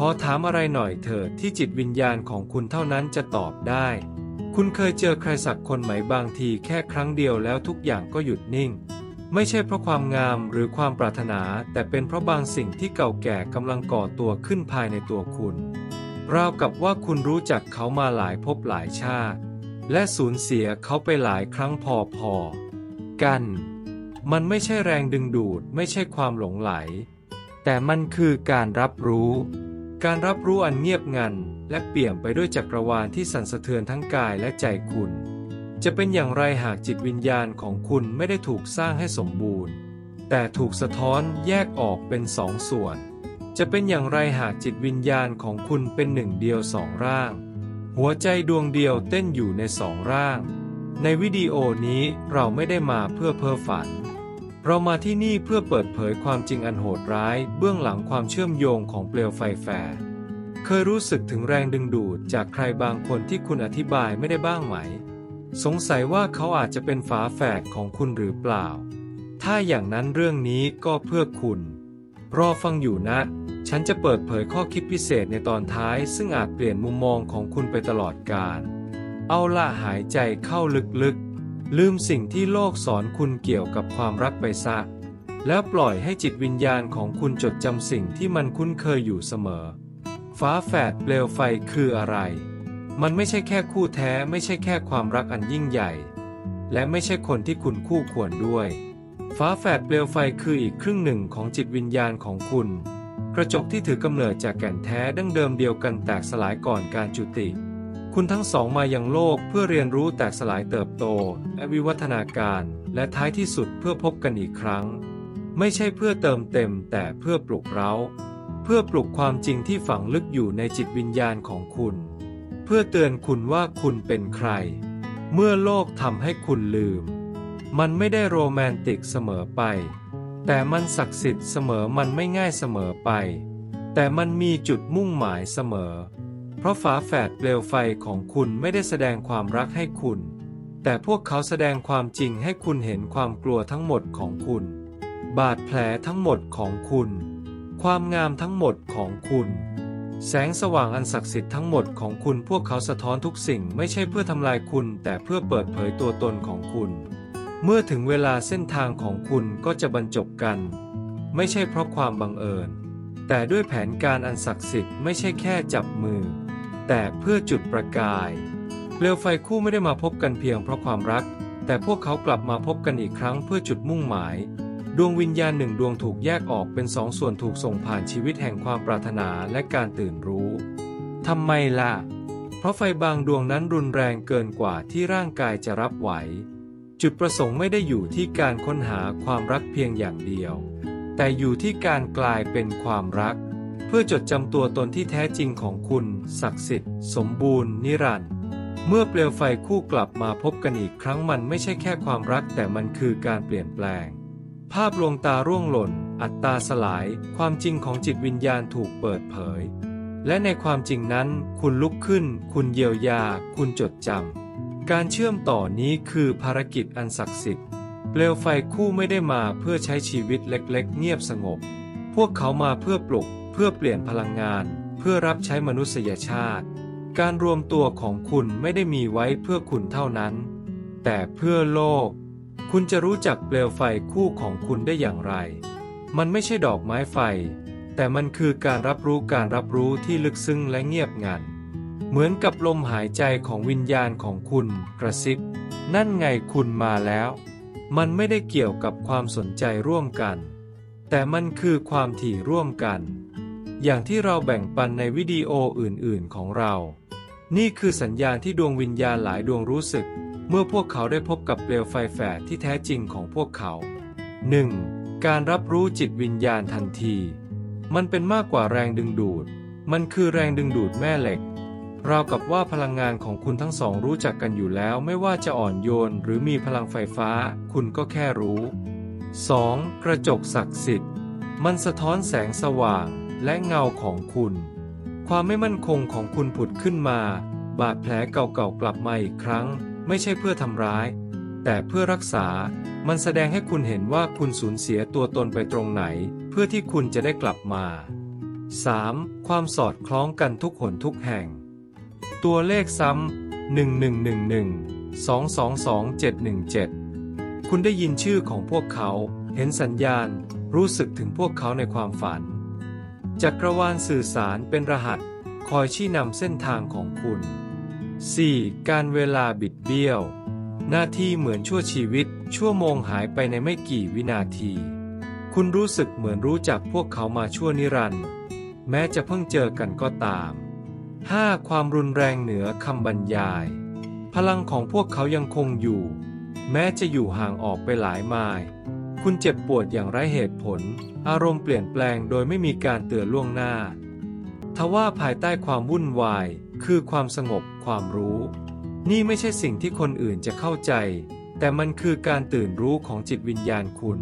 ขอถามอะไรหน่อยเถิดที่จิตวิญญาณของคุณเท่านั้นจะตอบได้ คุณเคยเจอใครสักคนไหมบางทีแค่ครั้งเดียวแล้วทุกอย่างก็หยุดนิ่ง ไม่ใช่เพราะความงามหรือความปรารถนา แต่เป็นเพราะบางสิ่งที่เก่าแก่กำลังก่อตัวขึ้นภายในตัวคุณราวกับว่าคุณรู้จักเขามาหลายภพหลายชาติ และสูญเสียเขาไปหลายครั้งพอพอๆกัน มันไม่ใช่แรงดึงดูดไม่ใช่ความหลงไหล แต่มันคือการรับรู้ การรับรู้อันเงียบงัน และเปี่ยมไปด้วยจักรวาลที่สั่นสะเทือนทั้งกายและใจคุณ จะเป็นอย่างไรหากจิตวิญญาณของคุณไม่ได้ถูกสร้างให้สมบูรณ์ แต่ถูกสะท้อนแยกออกเป็นสองส่วน จะเป็นอย่างไรหากจิตวิญญาณของคุณเป็นหนึ่งเดียวสองร่าง หัวใจดวงเดียวเต้นอยู่ในสองร่าง ในวิดีโอนี้เราไม่ได้มาเพื่อเพ้อฝัน เรามาที่นี่เพื่อเปิดเผยความจริงอันโหดร้าย เบื้องหลังความเชื่อมโยงของเปลวไฟแฝดเคยรู้สึกถึงแรงดึงดูดจากใครบางคนที่คุณอธิบายไม่ได้บ้างไหม สงสัยว่าเขาอาจจะเป็นฝาแฝดของคุณหรือเปล่า ถ้าอย่างนั้นเรื่องนี้ก็เพื่อคุณ รอฟังอยู่นะ ฉันจะเปิดเผยข้อคิดพิเศษในตอนท้าย ซึ่งอาจเปลี่ยนมุมมองของคุณไปตลอดกาล เอาละหายใจเข้าลึกๆ ลืมสิ่งที่โลกสอนคุณเกี่ยวกับความรักไปซะ แล้วปล่อยให้จิตวิญญาณของคุณจดจำสิ่งที่มันคุ้นเคยอยู่เสมอ ฟ้าแฝดเปลวไฟคืออะไร มันไม่ใช่แค่คู่แท้ไม่ใช่แค่ความรักอันยิ่งใหญ่ และไม่ใช่คนที่คุณคู่ควรด้วย ฟ้าแฝดเปลวไฟคืออีกครึ่งหนึ่งของจิตวิญญาณของคุณ กระจกที่ถือกำเนิดจากแก่นแท้ดั้งเดิมเดียวกันแตกสลายก่อนการจุติ คุณทั้งสองมาอยังโลกเพื่อเรียนรู้แตกสลายเติบโตและวิวัฒนาการและท้ายที่สุดเพื่อพบกันอีกครั้ง ไม่ใช่เพื่อเติมเต็มแต่เพื่อปลุกเร้า เพื่อปลุกความจริงที่ฝังลึกอยู่ในจิตวิญญาณของคุณ เพื่อเตือนคุณว่าคุณเป็นใคร เมื่อโลกทำให้คุณลืม มันไม่ได้โรแมนติกเสมอไป แต่มันศักดิ์สิทธิ์เสมอมันไม่ง่ายเสมอไป แต่มันมีจุดมุ่งหมายเสมอ เพราะฝาแฝดเปลวไฟของคุณไม่ได้แสดงความรักให้คุณ แต่พวกเขาแสดงความจริงให้คุณเห็นความกลัวทั้งหมดของคุณ บาดแผลทั้งหมดของคุณ ความงามทั้งหมดของคุณ แสงสว่างอันศักดิ์สิทธิ์ทั้งหมดของคุณพวกเขาสะท้อนทุกสิ่งไม่ใช่เพื่อทำลายคุณ แต่เพื่อเปิดเผยตัวตนของคุณ เมื่อถึงเวลาเส้นทางของคุณก็จะบรรจบกัน ไม่ใช่เพราะความบังเอิญแต่ด้วยแผนการอันศักดิ์สิทธิ์ไม่ใช่แค่จับมือ แต่เพื่อจุดประกาย เปลวไฟคู่ไม่ได้มาพบกันเพียงเพราะความรัก แต่พวกเขากลับมาพบกันอีกครั้งเพื่อจุดมุ่งหมาย ดวงวิญญาณหนึ่งดวงถูกแยกออกเป็นสองส่วนถูกส่งผ่านชีวิตแห่งความปรารถนาและการตื่นรู้ทำไมล่ะ เพราะไฟบางดวงนั้นรุนแรงเกินกว่าที่ร่างกายจะรับไหว จุดประสงค์ไม่ได้อยู่ที่การค้นหาความรักเพียงอย่างเดียว แต่อยู่ที่การกลายเป็นความรัก เพื่อจดจำตัวตนที่แท้จริงของคุณ ศักดิ์สิทธิ์ สมบูรณ์ นิรันดร์เมื่อเปลวไฟคู่กลับมาพบกันอีกครั้งมันไม่ใช่แค่ความรักแต่มันคือการเปลี่ยนแปลง ภาพลวงตาร่วงหล่น อัตตาสลาย ความจริงของจิตวิญญาณถูกเปิดเผย และในความจริงนั้น คุณลุกขึ้น คุณเยียวยา คุณจดจำการเชื่อมต่อนี้คือภารกิจอันศักดิ์สิทธิ์เปลวไฟคู่ไม่ได้มาเพื่อใช้ชีวิตเล็ก ๆ เงียบสงบ พวกเขามาเพื่อปลุก พื่อเปลี่ยนพลังงาน เพื่อรับใช้มนุษยชาติ การรวมตัวของคุณไม่ได้มีไว้เพื่อคุณเท่านั้น แต่เพื่อโลก คุณจะรู้จักเปลวไฟคู่ของคุณได้อย่างไร มันไม่ใช่ดอกไม้ไฟ แต่มันคือการรับรู้การรับรู้ที่ลึกซึ้งและเงียบงัน เหมือนกับลมหายใจของวิญญาณของคุณกระซิบ นั่นไงคุณมาแล้ว มันไม่ได้เกี่ยวกับความสนใจร่วมกัน แต่มันคือความถี่ร่วมกัน อย่างที่เราแบ่งปันในวิดีโออื่น ๆ ของเรา นี่คือสัญญาณที่ดวงวิญญาณหลายดวงรู้สึก เมื่อพวกเขาได้พบกับเปลวไฟแฝดที่แท้จริงของพวกเขา 1. การรับรู้จิตวิญญาณทันที มันเป็นมากกว่าแรงดึงดูด มันคือแรงดึงดูดแม่เหล็กราวกับว่าพลังงานของคุณทั้งสองรู้จักกันอยู่แล้วไม่ว่าจะอ่อนโยนหรือมีพลังไฟฟ้า คุณก็แค่รู้ 2. กระจกศักดิ์สิทธิ์ มันสะท้อนแสงสว่าง และเงาของคุณ ความไม่มั่นคงของคุณผุดขึ้นมา บาดแผลเก่าๆกลับมาอีกครั้ง ไม่ใช่เพื่อทำร้าย แต่เพื่อรักษา มันแสดงให้คุณเห็นว่าคุณสูญเสียตัวตนไปตรงไหน เพื่อที่คุณจะได้กลับมา 3. ความสอดคล้องกันทุกหนทุกแห่ง ตัวเลขซ้ำ1111 222 717 คุณได้ยินชื่อของพวกเขา เห็นสัญญาณ รู้สึกถึงพวกเขาในความฝัน จักรวาลสื่อสารเป็นรหัส คอยชี้นำเส้นทางของคุณ 4. การเวลาบิดเบี้ยว หน้าที่เหมือนชั่วชีวิต ชั่วโมงหายไปในไม่กี่วินาที คุณรู้สึกเหมือนรู้จักพวกเขามาชั่วนิรันดร์แม้จะเพิ่งเจอกันก็ตาม 5. ความรุนแรงเหนือคำบรรยาย พลังของพวกเขายังคงอยู่ แม้จะอยู่ห่างออกไปหลายไมล์ คุณเจ็บปวดอย่างไร้เหตุผล อารมณ์เปลี่ยนแปลงโดยไม่มีการเตือนล่วงหน้า ทว่าภายใต้ความวุ่นวาย คือความสงบความรู้ นี่ไม่ใช่สิ่งที่คนอื่นจะเข้าใจ แต่มันคือการตื่นรู้ของจิตวิญญาณคุณ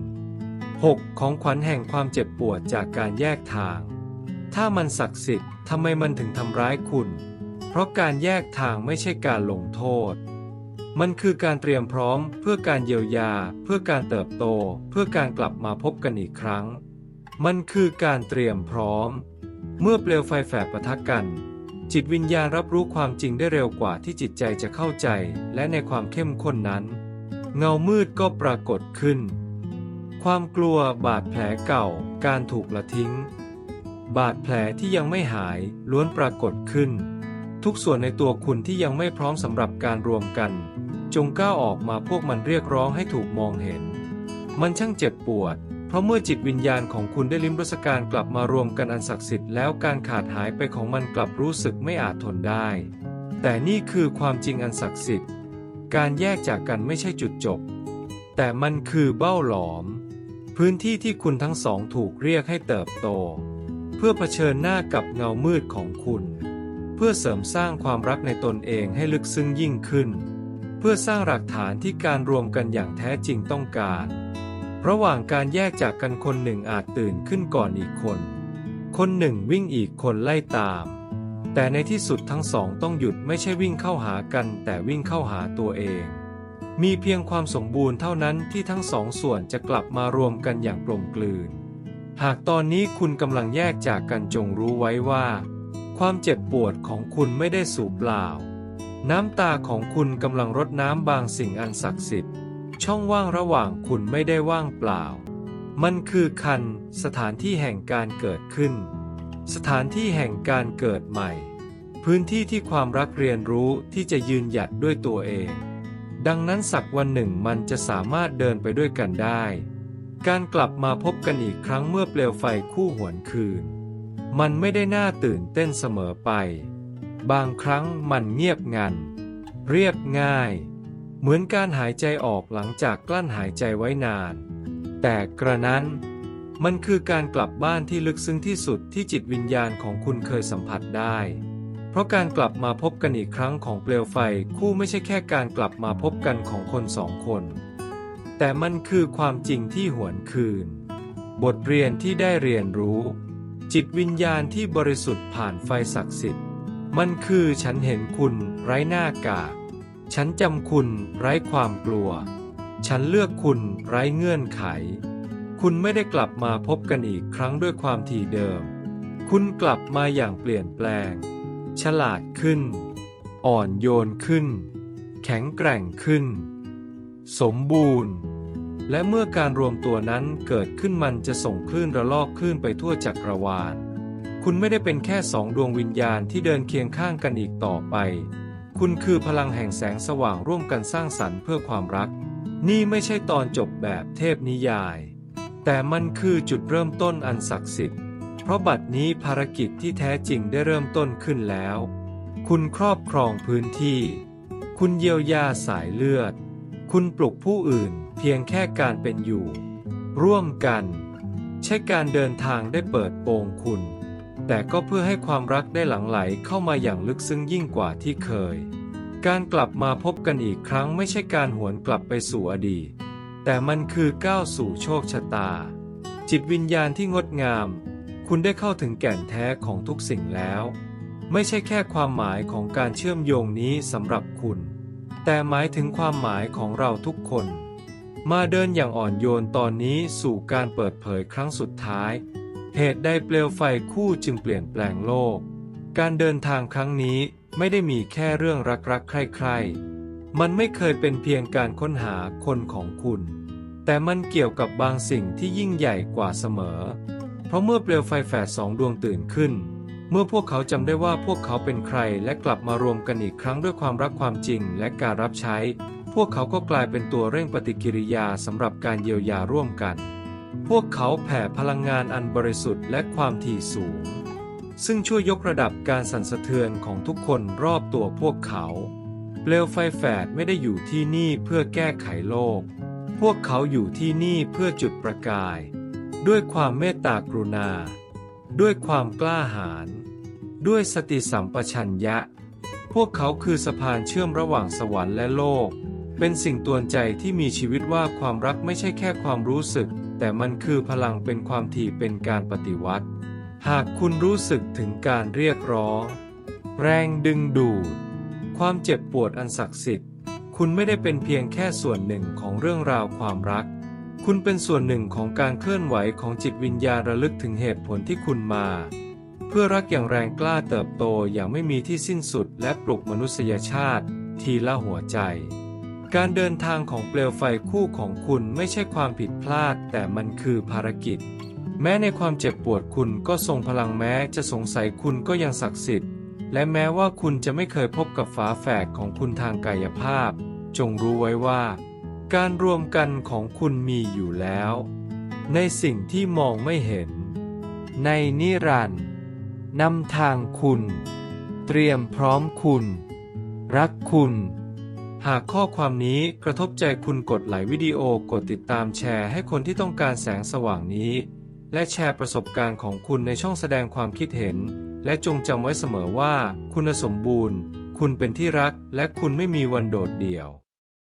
6. ของขวัญแห่งความเจ็บปวดจากการแยกทาง ถ้ามันศักดิ์สิทธิ์ทำไมมันถึงทำร้ายคุณ เพราะการแยกทางไม่ใช่การลงโทษ มันคือการเตรียมพร้อมเพื่อการเยียวยา เพื่อการเติบโต เพื่อการกลับมาพบกันอีกครั้ง มันคือการเตรียมพร้อม เมื่อเปลวไฟแฝดปะทะกัน จิตวิญญาณรับรู้ความจริงได้เร็วกว่าที่จิตใจจะเข้าใจ และในความเข้มข้นนั้น เงามืดก็ปรากฏขึ้น ความกลัวบาดแผลเก่า การถูกละทิ้ง บาดแผลที่ยังไม่หายล้วนปรากฏขึ้น ทุกส่วนในตัวคุณที่ยังไม่พร้อมสำหรับการรวมกัน จงก้าวออกมาพวกมันเรียกร้องให้ถูกมองเห็น มันช่างเจ็บปวด เพราะเมื่อจิตวิญญาณของคุณได้ลิ้มรสการกลับมารวมกันอันศักดิ์สิทธิ์แล้วการขาดหายไปของมันกลับรู้สึกไม่อาจทนได้ แต่นี่คือความจริงอันศักดิ์สิทธิ์ การแยกจากกันไม่ใช่จุดจบ แต่มันคือเบ้าหลอม พื้นที่ที่คุณทั้งสองถูกเรียกให้เติบโต เพื่อเผชิญหน้ากับเงามืดของคุณ เพื่อเสริมสร้างความรักในตนเองให้ลึกซึ้งยิ่งขึ้น เพื่อสร้างหลักฐานที่การรวมกันอย่างแท้จริงต้องการ ระหว่างการแยกจากกันคนหนึ่งอาจตื่นขึ้นก่อนอีกคน คนหนึ่งวิ่งอีกคนไล่ตาม แต่ในที่สุดทั้งสองต้องหยุดไม่ใช่วิ่งเข้าหากันแต่วิ่งเข้าหาตัวเอง มีเพียงความสมบูรณ์เท่านั้นที่ทั้งสองส่วนจะกลับมารวมกันอย่างกลมกลืน หากตอนนี้คุณกำลังแยกจากกันจงรู้ไว้ว่า ความเจ็บปวดของคุณไม่ได้สูบเปล่า น้ำตาของคุณกำลังรดน้ำบางสิ่งอันศักดิ์สิทธิ์ ช่องว่างระหว่างคุณไม่ได้ว่างเปล่า มันคือคัน สถานที่แห่งการเกิดขึ้น สถานที่แห่งการเกิดใหม่ พื้นที่ที่ความรักเรียนรู้ที่จะยืนหยัดด้วยตัวเอง ดังนั้นสักวันหนึ่งมันจะสามารถเดินไปด้วยกันได้ การกลับมาพบกันอีกครั้งเมื่อเปลวไฟคู่หวนคืน มันไม่ได้น่าตื่นเต้นเสมอไป บางครั้งมันเงียบงัน เรียบง่าย เหมือนการหายใจออกหลังจากกลั้นหายใจไว้นาน แต่กระนั้นมันคือการกลับบ้านที่ลึกซึ้งที่สุดที่จิตวิญญาณของคุณเคยสัมผัสได้ เพราะการกลับมาพบกันอีกครั้งของเปลวไฟคู่ไม่ใช่แค่การกลับมาพบกันของคนสองคน แต่มันคือความจริงที่หวนคืน บทเรียนที่ได้เรียนรู้ จิตวิญญาณที่บริสุทธิ์ผ่านไฟศักดิ์สิทธิ์ มันคือฉันเห็นคุณไร้หน้ากากฉันจำคุณไร้ความกลัว ฉันเลือกคุณไร้เงื่อนไข คุณไม่ได้กลับมาพบกันอีกครั้งด้วยความถี่เดิม คุณกลับมาอย่างเปลี่ยนแปลง ฉลาดขึ้น อ่อนโยนขึ้น แข็งแกร่งขึ้น สมบูรณ์ และเมื่อการรวมตัวนั้นเกิดขึ้นมันจะส่งคลื่นระลอกคลื่นไปทั่วจักรวาล คุณไม่ได้เป็นแค่สองดวงวิญญาณที่เดินเคียงข้างกันอีกต่อไป คุณคือพลังแห่งแสงสว่างร่วมกันสร้างสรรค์เพื่อความรัก นี่ไม่ใช่ตอนจบแบบเทพนิยาย แต่มันคือจุดเริ่มต้นอันศักดิ์สิทธิ์ เพราะบัดนี้ภารกิจที่แท้จริงได้เริ่มต้นขึ้นแล้ว คุณครอบครองพื้นที่ คุณเยียวยาสายเลือด คุณปลุกผู้อื่น พียงแค่การเป็นอยู่ ร่วมกัน ใช่การเดินทางได้เปิดโปงคุณ แต่ก็เพื่อให้ความรักได้หลั่งไหลเข้ามาอย่างลึกซึ้งยิ่งกว่าที่เคย การกลับมาพบกันอีกครั้งไม่ใช่การหวนกลับไปสู่อดีต แต่มันคือก้าวสู่โชคชะตา จิตวิญญาณที่งดงาม คุณได้เข้าถึงแก่นแท้ของทุกสิ่งแล้ว ไม่ใช่แค่ความหมายของการเชื่อมโยงนี้สำหรับคุณ แต่หมายถึงความหมายของเราทุกคน มาเดินอย่างอ่อนโยนตอนนี้สู่การเปิดเผยครั้งสุดท้าย เหตุใดเปลวไฟคู่จึงเปลี่ยนแปลงโลก การเดินทางครั้งนี้ไม่ได้มีแค่เรื่องรักๆ ใคร่ๆมันไม่เคยเป็นเพียงการค้นหาคนของคุณ แต่มันเกี่ยวกับบางสิ่งที่ยิ่งใหญ่กว่าเสมอ เพราะเมื่อเปลวไฟแฝดสองดวงตื่นขึ้น เมื่อพวกเขาจำได้ว่าพวกเขาเป็นใครและกลับมารวมกันอีกครั้งด้วยความรักความจริงและการรับใช้ พวกเขาก็กลายเป็นตัวเร่งปฏิกิริยาสำหรับการเยียวยาร่วมกัน พวกเขาแผ่พลังงานอันบริสุทธิ์และความถี่สูง ซึ่งช่วยยกระดับการสั่นสะเทือนของทุกคนรอบตัวพวกเขา เปลวไฟแฝดไม่ได้อยู่ที่นี่เพื่อแก้ไขโลก พวกเขาอยู่ที่นี่เพื่อจุดประกาย ด้วยความเมตตากรุณา ด้วยความกล้าหาญ ด้วยสติสัมปชัญญะ พวกเขาคือสะพานเชื่อมระหว่างสวรรค์และโลก เป็นสิ่งตวนใจที่มีชีวิตว่าความรักไม่ใช่แค่ความรู้สึก แต่มันคือพลังเป็นความถี่เป็นการปฏิวัติ หากคุณรู้สึกถึงการเรียกร้อง แรงดึงดูด ความเจ็บปวดอันศักดิ์สิทธิ์ คุณไม่ได้เป็นเพียงแค่ส่วนหนึ่งของเรื่องราวความรัก คุณเป็นส่วนหนึ่งของการเคลื่อนไหวของจิตวิญญาณระลึกถึงเหตุผลที่คุณมา เพื่อรักอย่างแรงกล้าเติบโตอย่างไม่มีที่สิ้นสุดและปลุกมนุษยชาติ ทีละหัวใจ การเดินทางของเปลวไฟคู่ของคุณไม่ใช่ความผิดพลาด แต่มันคือภารกิจ แม้ในความเจ็บปวดคุณก็ทรงพลังแม้จะสงสัยคุณก็ยังศักดิ์สิทธิ์ และแม้ว่าคุณจะไม่เคยพบกับฝาแฝดของคุณทางกายภาพ จงรู้ไว้ว่า การรวมกันของคุณมีอยู่แล้ว ในสิ่งที่มองไม่เห็น ในนิรันดร์นำทางคุณ เตรียมพร้อมคุณ รักคุณ หากข้อความนี้กระทบใจคุณกดไลค์วิดีโอกดติดตามแชร์ให้คนที่ต้องการแสงสว่างนี้ และแชร์ประสบการณ์ของคุณในช่องแสดงความคิดเห็น และจงจำไว้เสมอว่า คุณสมบูรณ์ คุณเป็นที่รัก และคุณไม่มีวันโดดเดี่ยว